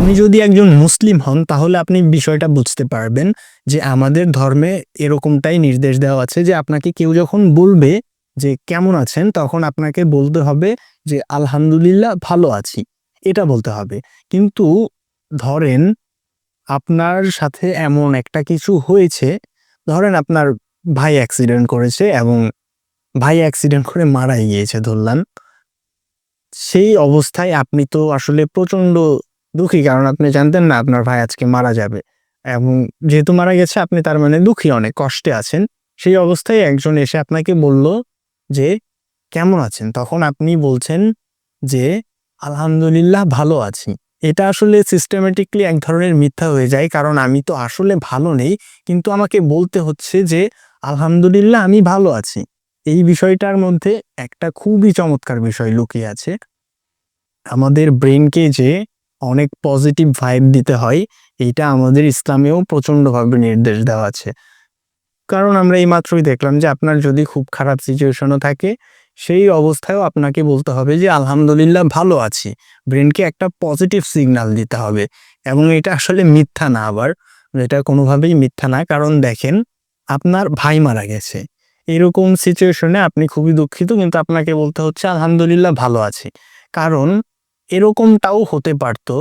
আপনি যদি একজন মুসলিম হন, তাহলে আপনি বিষয়টা বুঝতে পারবেন যে আমাদের ধর্মে এরকমটাই নির্দেশ দেওয়া আছে যে আপনাকে কেউ যখন বলবে যে কেমন আছেন, তখন আপনাকে বলতে হবে যে আলহামদুলিল্লাহ ভালো আছি। এটা বলতে হবে। কিন্তু ধরেন আপনার সাথে এমন একটা কিছু হয়েছে, ধরেন আপনার ভাই অ্যাক্সিডেন্ট করেছে এবং ভাই অ্যাক্সিডেন্ট করে মারাই গিয়েছে, ধরলাম। সেই অবস্থায় আপনি তো আসলে প্রচণ্ড দুঃখী, কারণ আপনি জানতেন না আপনার ভাই আজকে মারা যাবে। এবং যেহেতু মারা গেছে, আপনি তার মানে দুঃখী, অনেক কষ্টে আছেন। সেই অবস্থায় একজন এসে আপনাকে বলল যে, কেমন আছেন? তখন আপনি বলছেন যে, আলহামদুলিল্লাহ ভালো আছি। এটা আসলে সিস্টেমেটিকলি এক ধরনের মিথ্যা হয়ে যায়, কারণ আমি তো আসলে ভালো নেই, কিন্তু আমাকে বলতে হচ্ছে যে, আলহামদুলিল্লাহ, আমি ভালো আছি। এই বিষয়টার মধ্যে একটা খুবই চমৎকার বিষয় লুকিয়ে আছে। আমাদের ব্রেনকে যে অনেক পজিটিভ ভাইব দিতে হয়। এইটা আমাদের ইসলামেও প্রচণ্ডভাবে নির্দেশ দেওয়া আছে। কারণ আমরা এই মাত্রই দেখলাম যে আপনার যদি খুব খারাপ সিচুয়েশনও থাকে, সেই অবস্থায়ও আপনাকে বলতে হবে যে, আলহামদুলিল্লাহ, ভালো আছি। ব্রেনকে একটা পজিটিভ সিগন্যাল দিতে হবে। এবং এটা আসলে মিথ্যা না আবার। এটা কোনোভাবেই মিথ্যা না। কারণ দেখেন, আপনার ভাই মারা গেছে। এরকম সিচুয়েশনে আপনি খুবই দুঃখিত, কিন্তু আপনাকে বলতে হচ্ছে, আলহামদুলিল্লাহ, ভালো আছি। কারণ এরকমটাও হতে পারতো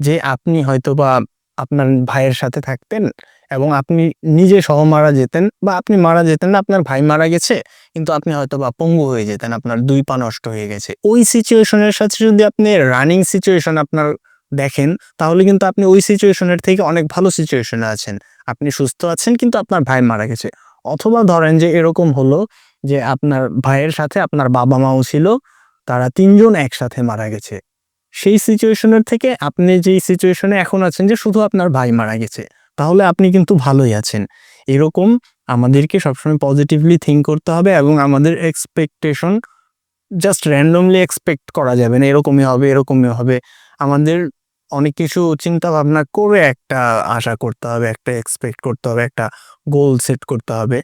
যে আপনি হয়তো বা আপনার ভাইয়ের সাথে থাকতেন এবং আপনি নিজে সহ মারা যেতেন বা আপনি মারা যেতেন না, আপনার ভাই মারা গেছে, কিন্তু আপনি হয়তো বা পঙ্গু হয়ে যেতেন, আপনার দুই পা নষ্ট হয়ে গেছে। ওই সিচুয়েশনের সাথে যদি আপনি রানিং সিচুয়েশন আপনার দেখেন, তাহলে কিন্তু আপনি ওই সিচুয়েশনের থেকে অনেক ভালো সিচুয়েশনে আছেন। আপনি সুস্থ আছেন, কিন্তু আপনার ভাই মারা গেছে। অথবা ধরেন যে এরকম হলো যে আপনার ভাইয়ের সাথে আপনার বাবা মাও ছিল, তারা তিনজন একসাথে মারা গেছে। সেই সিচুয়েশনের থেকে আপনি যেই সিচুয়েশনে এখন আছেন যে শুধু আপনার ভাই মারা গেছে, তাহলে আপনি কিন্তু ভালোই আছেন। এরকম আমাদেরকে সবসময় পজিটিভলি থিঙ্ক করতে হবে এবং আমাদের এক্সপেকটেশন জাস্ট র্যান্ডমলি এক্সপেক্ট করা যাবে না, এরকমই হবে এরকমই হবে। আমাদের অনেক কিছু চিন্তা ভাবনা করে একটা আশা করতে হবে, একটা এক্সপেক্ট করতে হবে, একটা গোল সেট করতে হবে।